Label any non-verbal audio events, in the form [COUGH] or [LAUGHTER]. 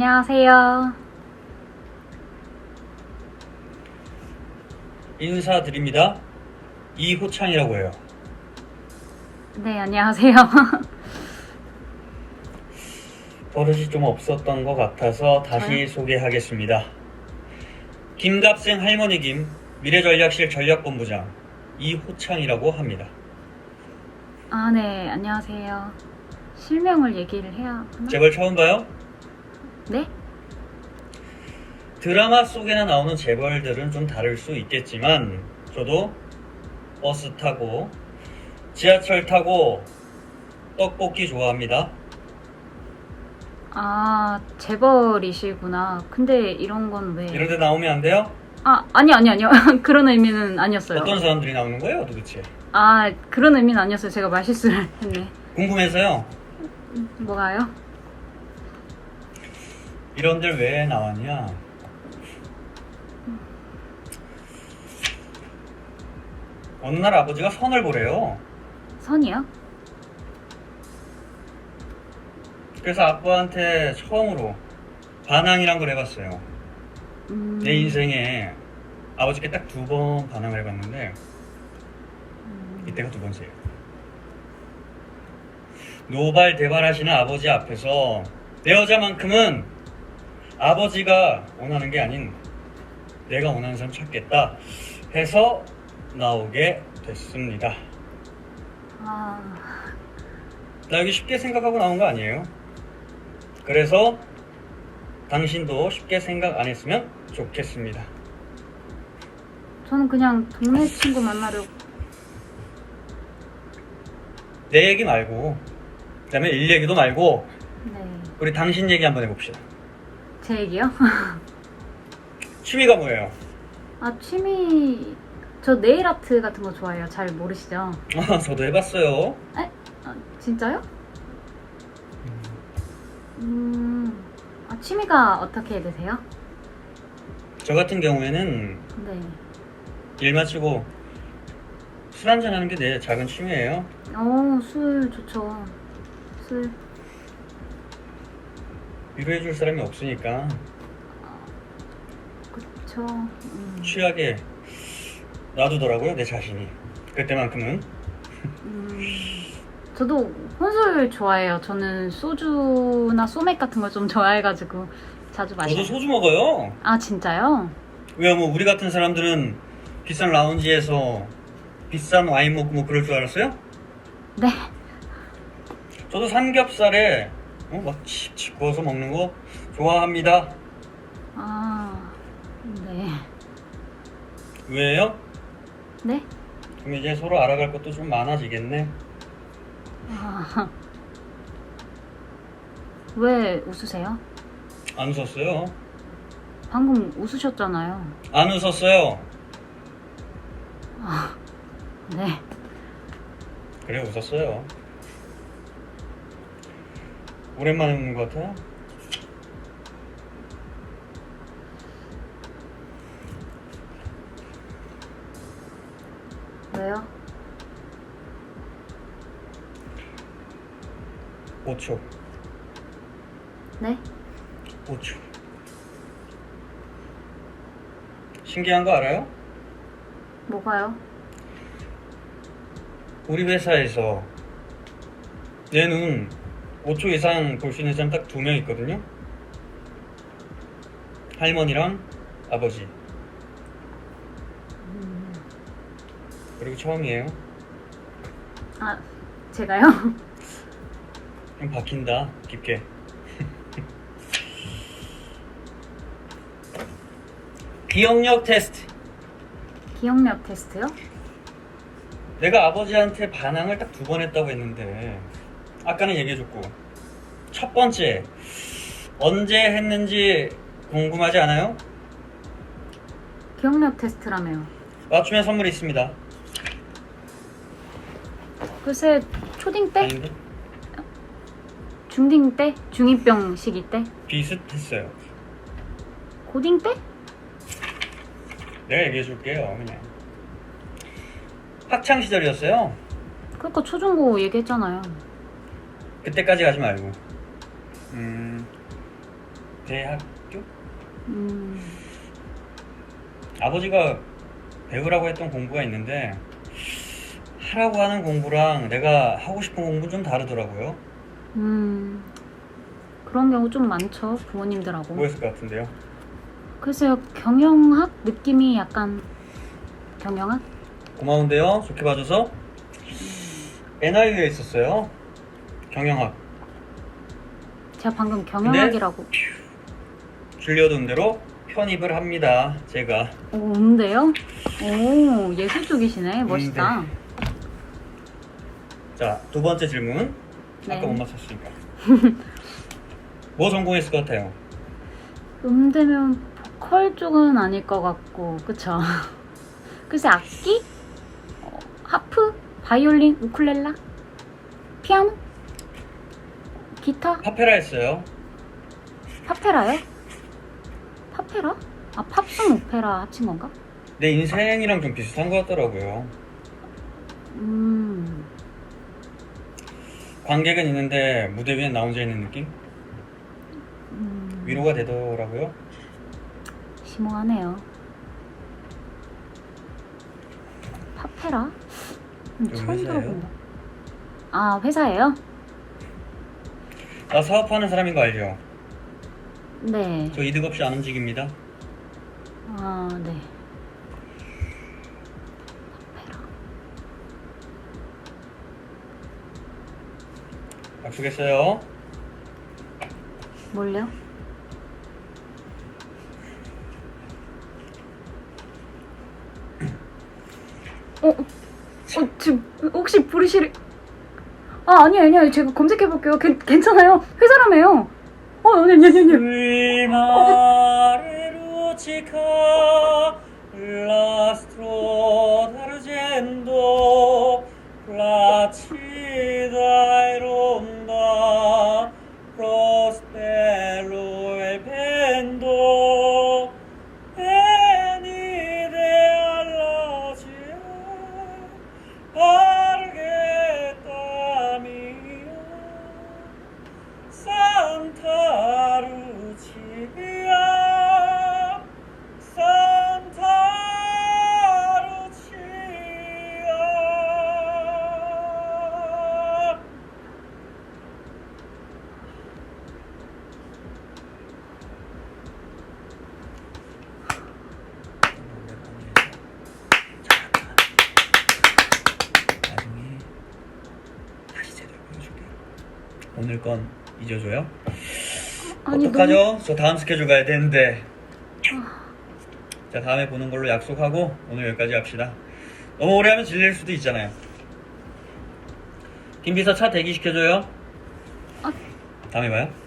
안녕하세요. 인사드립니다. 이호창이라고 해요. 네, 안녕하세요. [LAUGHS] 버릇이 좀 없었던 것 같아서 다시 저요? 소개하겠습니다. 김갑생 할머니 김 미래전략실 전략본부장 이호창이라고 합니다. 아, 네, 안녕하세요. 실명을 얘기를 해야 하나? 재벌 처음 봐요? 네? 드라마 속에나 나오는 재벌들은 좀 다를 수 있겠지만 저도 버스 타고 지하철 타고 떡볶이 좋아합니다. 아, 재벌이시구나. 근데 이런 건 왜? 이런 데 나오면 안 돼요? 아, 아니, 아니, 아니요. [LAUGHS] 그런 의미는 아니었어요. 어떤 사람들이 나오는 거예요 도대체? 아, 그런 의미는 아니었어요. 제가 말실수를 했네. 궁금해서요. 뭐가요? 이런 데를 왜 나왔냐? 어느 날 아버지가 선을 보래요. 선이요? 그래서 아빠한테 처음으로 반항이란 걸 해봤어요. 음, 내 인생에 아버지께 딱 두 번 반항을 해봤는데 음, 이때가 두 번째예요. 노발대발하시는 아버지 앞에서 내 여자만큼은 아버지가 원하는 게 아닌 내가 원하는 사람 찾겠다 해서 나오게 됐습니다. 아, 나 여기 쉽게 생각하고 나온 거 아니에요. 그래서 당신도 쉽게 생각 안 했으면 좋겠습니다. 저는 그냥 동네 친구 만나려고. 내 얘기 말고 그다음에 일 얘기도 말고 네. 우리 당신 얘기 한번 해봅시다. 제 얘기요? 취미가 뭐예요? [LAUGHS] 아, 취미. 저 네일 아트 같은 거 좋아해요. 잘 모르시죠? 아, 저도 해봤어요. 아, 진짜요? 음, 아, 취미가 어떻게 되세요? 저 같은 경우에는 네. 일 마치고 술 한잔 하는 게 내 작은 취미예요. 어, 술 좋죠. 술. 위로해 줄 사람이 없으니까 그쵸. 음, 취하게 놔두더라고요, 내 자신이. 그때만큼은. 음, 저도 혼술 좋아해요. 저는 소주나 소맥 같은 걸 좀 좋아해가지고 자주 저도 마셔요. 소주 먹어요. 아, 진짜요? 왜요? 뭐 우리 같은 사람들은 비싼 라운지에서 비싼 와인 먹고 뭐 그럴 줄 알았어요? 네. 저도 삼겹살에 어, 막 구워서 먹는 거 좋아합니다. 아, 네. 왜요? 네? 그럼 이제 서로 알아갈 것도 좀 많아지겠네. 아, 왜 웃으세요? 안 웃었어요. 방금 웃으셨잖아요. 안 웃었어요. 네. 그래 웃었어요. 오랜만에 웃는 것 같아요. 왜요? 5초. 네? 5초. 신기한 거 알아요? 뭐가요? 우리 회사에서 내눈 5초 이상 볼 수 있는 사람 딱 두 명 있거든요. 할머니랑 아버지. 그리고 처음이에요. 아, 제가요? 좀 박힌다 깊게. [LAUGHS] 기억력 테스트. 기억력 테스트요? 내가 아버지한테 반항을 딱 두 번 했다고 했는데 아까는 얘기해줬고 첫 번째 언제 했는지 궁금하지 않아요? 기억력 테스트라며요. 맞추면 선물이 있습니다. 글쎄, 초딩 때? 아닌데 중딩 때? 중2병 시기 때? 비슷했어요. 고딩 때? 내가 얘기해줄게요 그냥. 학창 시절이었어요. 그러니까 초중고 얘기했잖아요. 그때까지 가지 말고. 음, 대학교? 음, 아버지가 배우라고 했던 공부가 있는데 하라고 하는 공부랑 내가 하고 싶은 공부는 좀 다르더라고요. 음, 그런 경우 좀 많죠, 부모님들하고. 뭐였을 것 같은데요? 글쎄요, 경영학 느낌이 약간 경영학? 고마운데요. 좋게 봐줘서 NIU에 있었어요. 경영학. 제가 방금 경영학이라고. 줄리어드 음대로 편입을 합니다. 제가. 오, 음대요? 오, 예술 쪽이시네. 멋있다. 자, 두 번째 질문. 네. 아까 못 맞췄으니까. [LAUGHS] 뭐 전공했을 것 같아요? 음대면 보컬 쪽은 아닐 것 같고, 그쵸? [LAUGHS] 글쎄, 악기? 어, 하프? 바이올린? 우쿨렐라? 피아노? 기타? 파페라 했어요. 파페라요? 파페라? 아, 팝송 오페라 합친 건가? 내 인생이랑 좀 비슷한 것 같더라고요. 음, 관객은 있는데 무대 위에 나 혼자 있는 느낌? 음 위로가 되더라고요. 심오하네요. 파페라? 음, 처음 회사예요? 들어본다. 아, 회사예요? 나 사업하는 사람인 거 알죠? 네. 저 이득 없이 안 움직입니다. 아, 네. 약속했어요. 뭘요? [CLEARS THROAT] 어, 어, 지금 혹시 부르시리? 아, 아니요, 아니요. 제가 검색해 볼게요. 괜찮아요. 회사라며요. 어, 아니, 아니, 아니, 아니. Il mare luccica l'astro d'argento placida 오늘 건 잊어줘요? 아니, 어떡하죠? 저 다음 스케줄 가야 되는데. 자, 다음에 보는 걸로 약속하고 오늘 여기까지 합시다. 너무 오래 하면 질릴 수도 있잖아요. 김비서 차 대기시켜줘요. 아. 다음에 봐요.